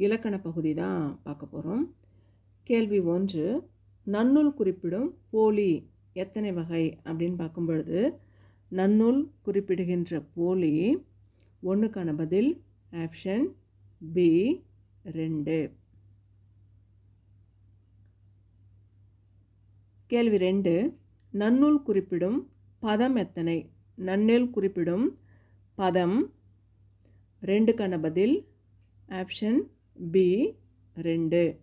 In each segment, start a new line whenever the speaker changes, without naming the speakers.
இலக்கண பகுதி தான் பார்க்க போகிறோம் கேள்வி ஒன்று நன்னூல் குறிப்பிடும் போலி எத்தனை வகை அப்படின்னு பார்க்கும் பொழுது நன்னூல் குறிப்பிடுகின்ற போலி ஒன்றுக்கான பதில் ஆப்ஷன் பி ரெண்டு. கேள்வி ரெண்டு நன்னூல் குறிப்பிடும் பதம் எத்தனை? நன்னூல் குறிப்பிடும் பதம் ரெண்டுக்கான பதில் ஆப்ஷன் பி ரெண்டு.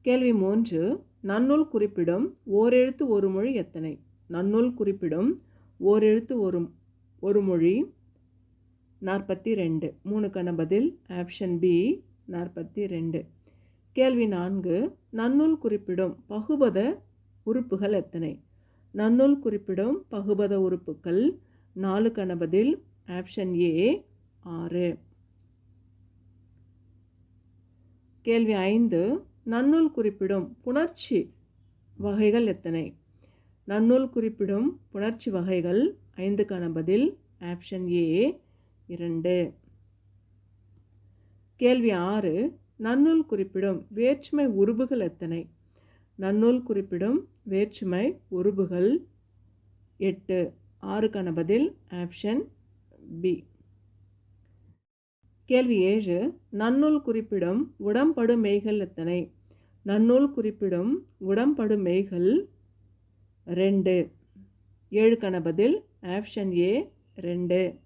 கேள்வி மூன்று. நன்னூல் குறிப்பிடும் ஓரெழுத்து ஒரு மொழி எத்தனை? நன்னூல் குறிப்பிடும் ஓரெழுத்து ஒரு ஒரு மொழி நாற்பத்தி ரெண்டு மூணுக்கான பதில் ஆப்ஷன் பி நாற்பத்தி ரெண்டு கேள்வி நான்கு. நன்னூல் குறிப்பிடும் பகுபத உறுப்புகள் எத்தனை? நன்னூல் குறிப்பிடும் பகுபத உறுப்புகள். நாலுக்கான பதில் ஆப்ஷன் ஏ ஆறு. கேள்வி ஐந்து. நன்னூல் குறிப்பிடும் புணர்ச்சி வகைகள் எத்தனை? நன்னூல் குறிப்பிடும் புணர்ச்சி வகைகள் ஐந்துக்கான பதில் ஆப்ஷன் ஏ இரண்டு. கேள்வி ஆறு. நன்னூல் குறிப்பிடும் வேற்றுமை உருபுகள் எத்தனை? நன்னூல் குறிப்பிடும் வேற்றுமை உருபுகள் எட்டு. ஆறுக்கான பதில் ஆப்ஷன் பி. கேள்வி ஏழு. நன்னூல் குறிப்பிடும் உடம்படு மெய்கள் எத்தனை? நன்னூல் குறிப்பிடும் உடம்படு மெய்கள் ரெண்டு. ஏழுக்கான பதில் ஆப்ஷன் ஏ ரெண்டு.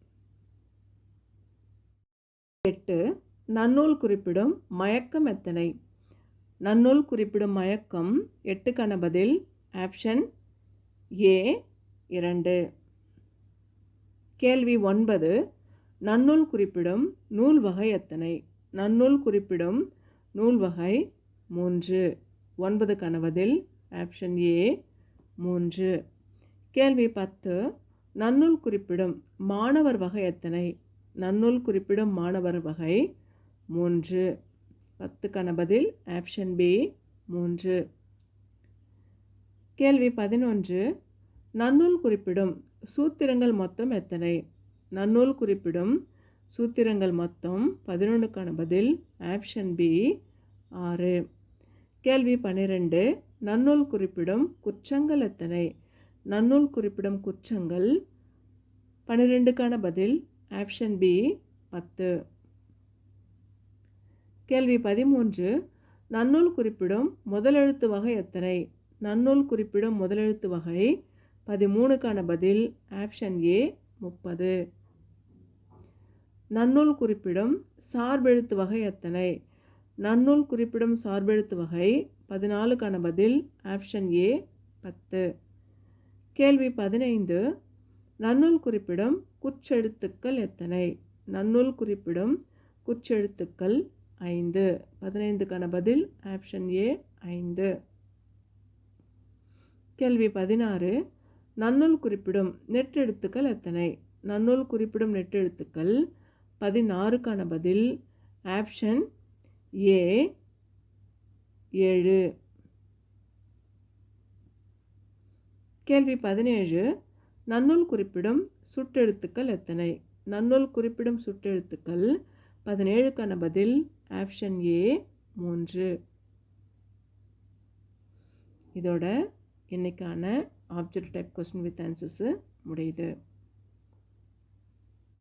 எட்டு. நன்னூல் குறிப்பிடும் மயக்கம் எத்தனை? நன்னூல் குறிப்பிடும் மயக்கம் எட்டுக்கான பதில் ஆப்ஷன் ஏ இரண்டு. கேள்வி ஒன்பது. நன்னூல் குறிப்பிடும் நூல் வகை எத்தனை? நன்னூல் குறிப்பிடும் நூல் வகை மூன்று. ஒன்பது கணவதில் ஆப்ஷன் ஏ மூன்று. கேள்வி பத்து. நன்னூல் குறிப்பிடும் மாணவர் வகை எத்தனை? நன்னூல் குறிப்பிடும் மாணவர் வகை மூன்று. பத்து கணபதில் ஆப்ஷன் பி மூன்று. கேள்வி பதினொன்று. நன்னூல் குறிப்பிடும் சூத்திரங்கள் மொத்தம் எத்தனை? நன்னூல் குறிப்பிடும் சூத்திரங்கள் மொத்தம் பதினொன்றுக்கான பதில் ஆப்ஷன் பி ஆறு. கேள்வி பன்னிரெண்டு. நன்னூல் குறிப்பிடும் குற்றங்கள் எத்தனை? நன்னூல் குறிப்பிடும் குற்றங்கள் பன்னிரெண்டுக்கான பதில் ஆப்ஷன் பி பத்து. கேள்வி பதிமூன்று. நன்னூல் குறிப்பிடும் முதலெழுத்து வகை எத்தனை? நன்னூல் குறிப்பிடும் முதலெழுத்து வகை பதிமூணுக்கான பதில் ஆப்ஷன் ஏ முப்பது. நன்னூல் குறிப்பிடும் சார்பெழுத்து வகை எத்தனை? நன்னூல் குறிப்பிடும் சார்பெழுத்து வகை பதினாலுக்கான பதில் ஆப்ஷன் ஏ பத்து. கேள்வி பதினைந்து. நன்னூல் குறிப்பிடும் குற்றெழுத்துக்கள் எத்தனை? நன்னூல் குறிப்பிடும் குற்றெழுத்துக்கள் ஐந்து. பதினைந்துக்கான பதில் ஆப்ஷன் ஏ ஐந்து. கேள்வி பதினாறு. நன்னூல் குறிப்பிடும் நெட்டெழுத்துக்கள் எத்தனை? நன்னூல் குறிப்பிடும் நெட்டெழுத்துக்கள் பதினாறுக்கான பதில் ஆப்ஷன் ஏ ஏழு. கேள்வி பதினேழு. நன்னூல் குறிப்பிடும் சுட்டெழுத்துக்கள் எத்தனை? நன்னூல் குறிப்பிடும் சுட்டெழுத்துக்கள் பதினேழுக்கான பதில் ஆப்ஷன் ஏ மூன்று. இதோட இன்றைக்கான object type question with answers முடியுது